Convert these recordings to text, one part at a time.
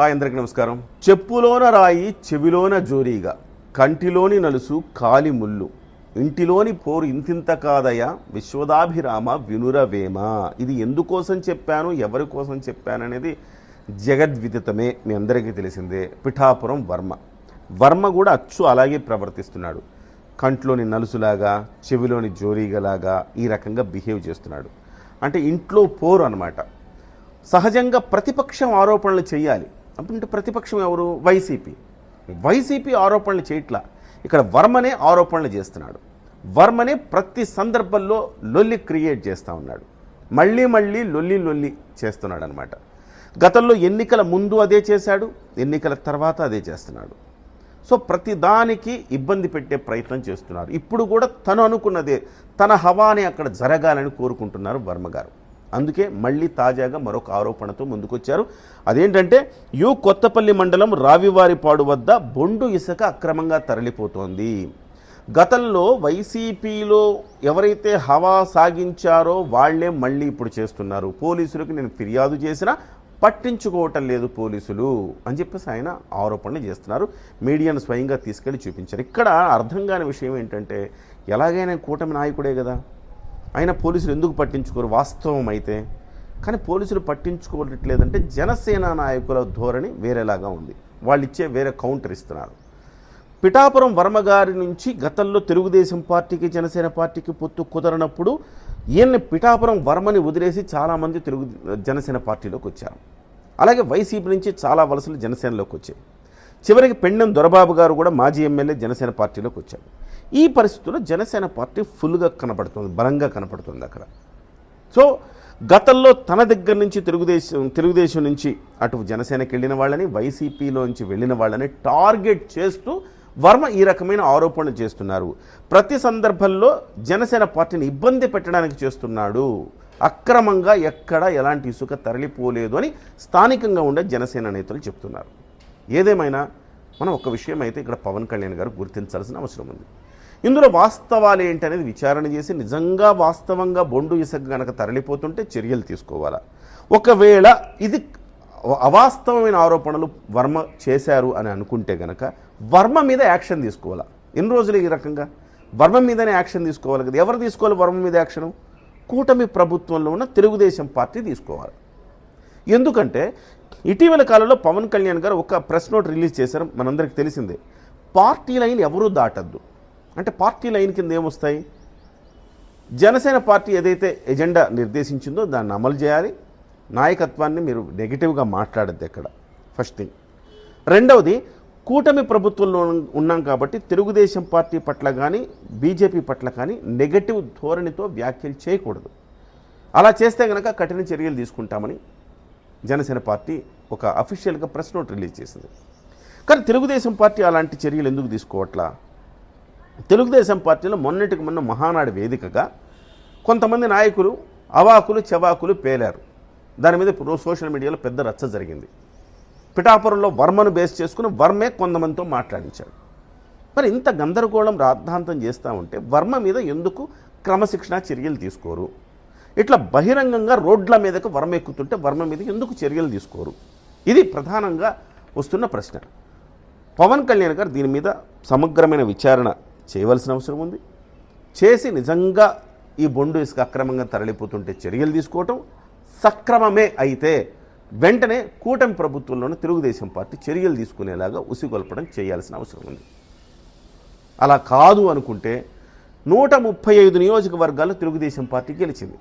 Hi అందరికి నమస్కారం. చెప్పులోన రాయి చెవిలోన జోరీగా. కంటిలోని నలుసు కాలి ముళ్ళు. ఇంటిలోని పోరు ఇంతింత కాదయ విశ్వదాభిరామ వినురవేమ. ఇది ఎందుకోసం చెప్పాను ఎవరి కోసం చెప్పాను అనేది జగద్విదితమే మీ అందరికీ తెలిసిందే. పిఠాపురం వర్మ. వర్మ కూడా అచ్చు అలాగే ప్రవర్తిస్తున్నాడు. కంట్లోని నలుసులాగా చెవిలోని జోరీగలాగా ఈ రకంగా బిహేవ్ చేస్తున్నాడు. అంటే ఇంట్లో పోరు అన్నమాట. సహజంగా ప్రతిపక్షం ఆరోపణలు చేయాలి అంటే ప్రతిపక్షం ఎవరు? వైసీపీ. వైసీపీ ఆరోపణలు చేయట్లా. ఇక్కడ వర్మనే ఆరోపణలు చేస్తున్నాడు. వర్మనే ప్రతి సందర్భంలో లొల్లి క్రియేట్ చేస్తూ ఉన్నాడు. మళ్ళీ మళ్ళీ లొల్లి లొల్లి చేస్తున్నాడు అనమాట గతంలో ఎన్నికల ముందు అదే చేశాడు ఎన్నికల తర్వాత అదే చేస్తున్నాడు. సో ప్రతి దానికి ఇబ్బంది పెట్టే ప్రయత్నం చేస్తున్నారు. ఇప్పుడు కూడా తను అనుకున్నదే తన హవాని అక్కడ జరగాలని కోరుకుంటున్నారు వర్మ గారు. అందుకే మళ్ళీ తాజాగా మరొక ఆరోపణతో ముందుకొచ్చారు. అదేంటంటే యు కొత్తపల్లి మండలం రావివారిపాడు వద్ద బొండు ఇసుక అక్రమంగా తరలిపోతోంది. గతంలో వైసీపీలో ఎవరైతే హవా సాగించారో వాళ్ళే మళ్ళీ ఇప్పుడు చేస్తున్నారు. పోలీసులకు నేను ఫిర్యాదు చేసినా పట్టించుకోవటం లేదు పోలీసులు అని చెప్పేసి ఆయన ఆరోపణలు చేస్తున్నారు. మీడియాను స్వయంగా తీసుకెళ్ళి చూపించారు. ఇక్కడ అర్థం కాని విషయం ఏంటంటే ఎలాగైనా కూటమి నాయకుడే కదా. అయినా పోలీసులు ఎందుకు పట్టించుకోరు? వాస్తవం అయితే. కానీ పోలీసులు పట్టించుకోవట్లేదంటే జనసేన నాయకుల ధోరణి వేరేలాగా ఉంది. వాళ్ళు ఇచ్చే వేరే కౌంటర్ ఇస్తున్నారు. పిఠాపురం వర్మ గారి నుంచి గతంలో తెలుగుదేశం పార్టీకి జనసేన పార్టీకి పొత్తు కుదరనప్పుడు ఈయన్ని పిఠాపురం వర్మని వదిలేసి చాలామంది తెలుగు జనసేన పార్టీలోకి వచ్చారు. అలాగే వైసీపీ నుంచి చాలా వలసలు జనసేనలోకి వచ్చాయి. చివరికి పెండెం దొరబాబు గారు కూడా మాజీ ఎమ్మెల్యే జనసేన పార్టీలోకి వచ్చారు. ఈ పరిస్థితుల్లో జనసేన పార్టీ ఫుల్గా కనపడుతుంది బలంగా కనపడుతుంది అక్కడ. సో గతంలో తన దగ్గర నుంచి తెలుగుదేశం తెలుగుదేశం నుంచి అటు జనసేనకి వెళ్ళిన వాళ్ళని వైసీపీలోంచి వెళ్ళిన వాళ్ళని టార్గెట్ చేస్తూ వర్మ ఈ రకమైన ఆరోపణలు చేస్తున్నారు. ప్రతి సందర్భంలో జనసేన పార్టీని ఇబ్బంది పెట్టడానికి చేస్తున్నాడు. అక్రమంగా ఎక్కడ ఎలాంటి ఇసుక తరలిపోలేదు అని స్థానికంగా ఉండే జనసేన నేతలు చెప్తున్నారు. ఏదేమైనా మనం ఒక విషయం అయితే ఇక్కడ పవన్ కళ్యాణ్ గారు గుర్తించాల్సిన అవసరం ఉంది. ఇందులో వాస్తవాలు ఏంటనేది విచారణ చేసి నిజంగా వాస్తవంగా బొండు ఇసుక గనక తరలిపోతుంటే చర్యలు తీసుకోవాలా? ఒకవేళ ఇది అవాస్తవమైన ఆరోపణలు వర్మ చేశారు అని అనుకుంటే గనక వర్మ మీద యాక్షన్ తీసుకోవాలా? ఎన్ని రోజులు ఈ రకంగా? వర్మ మీదనే యాక్షన్ తీసుకోవాలి కదా. ఎవరు తీసుకోవాలి వర్మ మీద యాక్షను? కూటమి ప్రభుత్వంలో ఉన్న తెలుగుదేశం పార్టీ తీసుకోవాలి. ఎందుకంటే ఇటీవల కాలంలో పవన్ కళ్యాణ్ గారు ఒక ప్రెస్ నోట్ రిలీజ్ చేశారు. మనందరికీ తెలిసిందే. పార్టీ లైన్ ఎవరూ దాటద్దు. అంటే పార్టీ లైన్ కింద ఏమొస్తాయి? జనసేన పార్టీ ఏదైతే ఎజెండా నిర్దేశించిందో దాన్ని అమలు చేయాలి. నాయకత్వాన్ని మీరు నెగిటివ్గా మాట్లాడద్దు ఎక్కడ. ఫస్ట్ థింగ్ రెండవది కూటమి ప్రభుత్వంలో ఉన్నాం కాబట్టి తెలుగుదేశం పార్టీ పట్ల కానీ బీజేపీ పట్ల కానీ నెగటివ్ ధోరణితో వ్యాఖ్యలు చేయకూడదు. అలా చేస్తే కనుక కఠిన చర్యలు తీసుకుంటామని జనసేన పార్టీ ఒక అఫీషియల్గా ప్రెస్ నోట్ రిలీజ్ చేసింది. కానీ తెలుగుదేశం పార్టీ అలాంటి చర్యలు ఎందుకు తీసుకోవట్లా? తెలుగుదేశం పార్టీలో మొన్నటికి మొన్న మహానాడు వేదికగా కొంతమంది నాయకులు అవాకులు చెవాకులు పేలారు. దాని మీద సోషల్ మీడియాలో పెద్ద రచ్చ జరిగింది. పిఠాపురంలో వర్మను బేస్ చేసుకుని వర్మే కొంతమందితో మాట్లాడించాడు. మరి ఇంత గందరగోళం రాద్ధాంతం చేస్తూ ఉంటే వర్మ మీద ఎందుకు క్రమశిక్షణ చర్యలు తీసుకోరు? ఇట్లా బహిరంగంగా రోడ్ల మీదకు వర్మ ఎక్కుతుంటే వర్మ మీద ఎందుకు చర్యలు తీసుకోరు? ఇది ప్రధానంగా వస్తున్న ప్రశ్న. పవన్ కళ్యాణ్ గారు దీని మీద సమగ్రమైన విచారణ చేయవలసిన అవసరం ఉంది. చేసి నిజంగా ఈ బొండు ఇసుక అక్రమంగా తరలిపోతుంటే చర్యలు తీసుకోవటం సక్రమమే అయితే వెంటనే కూటమి ప్రభుత్వంలోని తెలుగుదేశం పార్టీ చర్యలు తీసుకునేలాగా ఉసిగొల్పడం చేయాల్సిన అవసరం ఉంది. అలా కాదు అనుకుంటే నూట ముప్పై ఐదు నియోజకవర్గాల్లో తెలుగుదేశం పార్టీ గెలిచింది.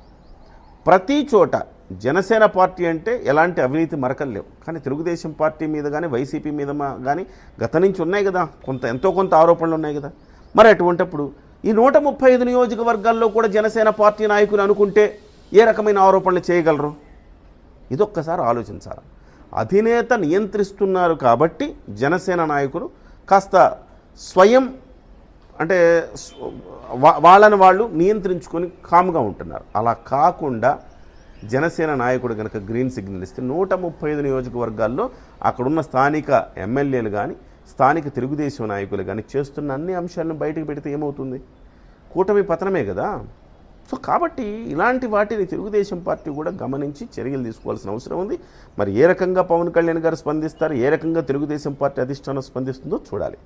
ప్రతి చోట జనసేన పార్టీ అంటే ఎలాంటి అవినీతి మరకలు లేవు. కానీ తెలుగుదేశం పార్టీ మీద కానీ వైసీపీ మీద మా- కానీ గత నుంచి ఉన్నాయి కదా. కొంత ఎంతో కొంత ఆరోపణలు ఉన్నాయి కదా. మరి అటువంటప్పుడు ఈ నూట ముప్పై ఐదు నియోజకవర్గాల్లో కూడా జనసేన పార్టీ నాయకులు అనుకుంటే ఏ రకమైన ఆరోపణలు చేయగలరు? ఇదొక్కసారి ఆలోచించాలి. అధినేత నియంత్రిస్తున్నారు కాబట్టి జనసేన నాయకులు కాస్త స్వయం అంటే వాళ్ళని వాళ్ళు నియంత్రించుకొని కామ్గా ఉంటున్నారు. అలా కాకుండా జనసేన నాయకుడు కనుక గ్రీన్ సిగ్నల్ ఇస్తే నూట ముప్పై ఐదు నియోజకవర్గాల్లో అక్కడున్న స్థానిక ఎమ్మెల్యేలు కానీ స్థానిక తెలుగుదేశం నాయకులు కానీ చేస్తున్న అన్ని అంశాలను బయటకు పెడితే ఏమవుతుంది? కూటమి పతనమే కదా. సో కాబట్టి ఇలాంటి వాటిని తెలుగుదేశం పార్టీ కూడా గమనించి చర్యలు తీసుకోవాల్సిన అవసరం ఉంది. మరి ఏ రకంగా పవన్ కళ్యాణ్ గారు స్పందిస్తారు? ఏ రకంగా తెలుగుదేశం పార్టీ అధిష్టానం స్పందిస్తుందో చూడాలి.